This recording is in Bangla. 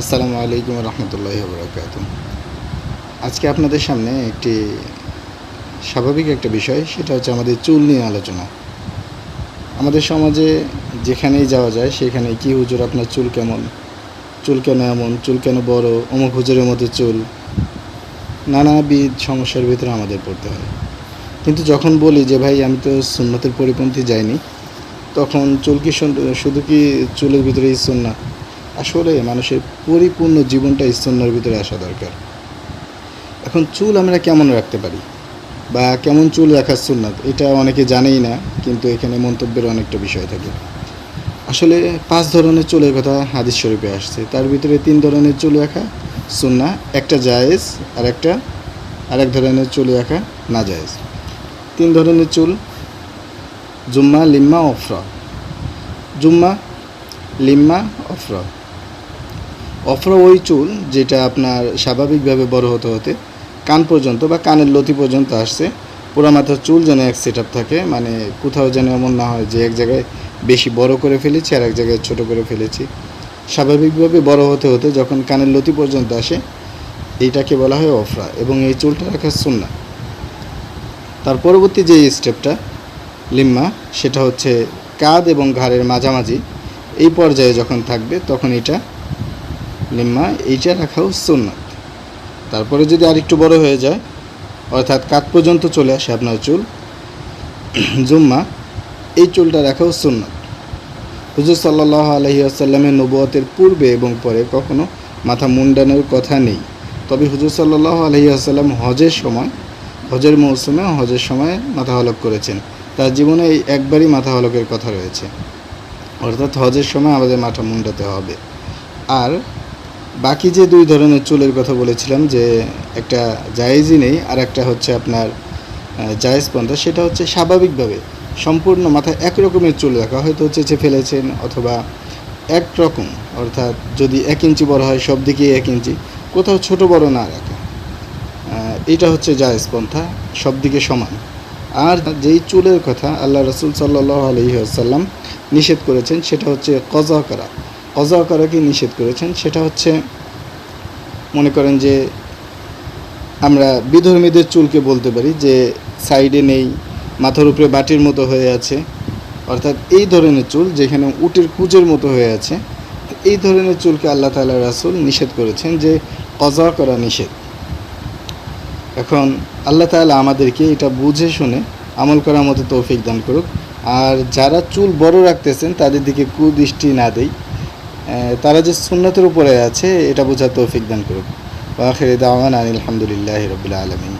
আসসালামু আলাইকুম রহমতুল্লাহ বরকাত আজকে আপনাদের সামনে একটি স্বাভাবিক একটা বিষয়, সেটা হচ্ছে আমাদের চুল নিয়ে আলোচনা। আমাদের সমাজে যেখানেই যাওয়া যায়, সেখানে কি হুজুর আপনার চুল কেমন? চুল কেন এমন? চুল কেন বড়? অমুক হুজুরের মতো চুল? নানাবিধ সমস্যার ভিতরে আমাদের পড়তে হয়। কিন্তু যখন বলি যে, ভাই, আমি তো সুন্নতের পরিপন্থী যাইনি, তখন চুল কি শুধু কি চুলের ভিতরেই সুন্না আসলে মানুষের পরিপূর্ণ জীবনটা ইস্তন্নার ভিতরে আসা দরকার। এখন চুল আমরা কেমন রাখতে পারি? বা কেমন চুল রাখার সুন্নাত? এটা অনেকে জানেই না, কিন্তু এখানে মন্তব্যের অনেকটা বিষয় থাকে। আসলে পাঁচ ধরনের চুলের কথা হাদিস শরীফে আসছে। তার ভিতরে তিন ধরনের চুল রাখা সুন্না, একটা জায়েজ আর একটা আরেক ধরনের চুল রাখা না জায়েজ তিন ধরনের চুল, জুম্মা, লিম্মা, অফরা। জুম্মা, লিম্মা, অফরা। অফরা ওই চুল, যেটা আপনার স্বাভাবিকভাবে বড় হতে হতে কান পর্যন্ত বা কানের লতি পর্যন্ত আসছে। পুরা মাথার চুল যেন এক সেট থাকে মানে কোথাও যেন এমন না হয় যে এক জায়গায় বেশি বড় করে ফেলেছি আর এক জায়গায় ছোট করে ফেলেছি। স্বাভাবিকভাবে বড় হতে হতে যখন কানের লতি পর্যন্ত আসে, এইটাকে বলা হয় অফরা এবং এই চুলটা রাখার সুন্না। তার পরবর্তী যে স্টেপটা লিম্মা, সেটা হচ্ছে কাঁধ এবং ঘাড়ের মাঝামাঝি। এই পর্যায়ে যখন থাকবে, তখন এটা লিম্মা, এইটা রাখাও সুন্নাত। তারপরে যদি আরেকটু বড় হয়ে যায়, অর্থাৎ কাত পর্যন্ত চলে আসে আপনার চুল, জুম্মা, এই চুলটা রাখাও সুন্নাত। হুজুর সাল্লাহ আলহি আসাল্লামের নবুয়তের পূর্বে এবং পরে কখনো মাথা মুন্ডানোর কথা নেই। তবে হুজুর সাল্লাহ আলহি আসাল্লাম হজের সময়, হজের মৌসুমে হজের সময় মাথা হলক করেছেন। তার জীবনে এই একবারই মাথা হলকের কথা রয়েছে। অর্থাৎ হজের সময় আমাদের মাথা মুন্ডাতে হবে। আর বাকি যে দুই ধরনের চুলের কথা বলেছিলাম, যে একটা জায়েজই নেই আর একটা হচ্ছে আপনার জায়েজ পন্থা সেটা হচ্ছে স্বাভাবিকভাবে সম্পূর্ণ মাথায় এক রকমের চুল রাখা। হয়তো হচ্ছে চেঁচে ফেলেছেন অথবা এক রকম অর্থাৎ যদি এক ইঞ্চি বড় হয়, সব দিকেই এক ইঞ্চি, কোথাও ছোট বড় না রাখা। এটা হচ্ছে জায়েজ পন্থা সব দিকে সমান। আর যেই চুলের কথা আল্লাহ রসুল সাল্লাহ আলহি নিষেধ করেছেন, সেটা হচ্ছে কজা করা কজা করাকে নিষেধ করেছেন? সেটা হচ্ছে মনে করেন যে আমরা বিধর্মীদের চুলকে বলতে পারি যে সাইডে নেই মাথার উপরে বাটির মতো হয়ে আছে। অর্থাৎ এই ধরনের চুল যেখানে উটের কুজের মতো হয়ে আছে এই ধরনের চুলকে আল্লাহ তাআলা রাসুল নিষেধ করেছেন যে কজা করা নিষেধ। এখন আল্লাহ তাআলা আমাদেরকে এটা বুঝে শুনে আমল করার মতো তৌফিক দান করুক। আর যারা চুল বড় রাখতেছেন তাদের দিকে কুদৃষ্টি না আহ, তারা যে সুন্নতের উপরে আছে, এটা বোঝার তৌফিক দান করুক। ওয়াখির দাওয়ান আলহামদুলিল্লাহ রবিল আলমিন।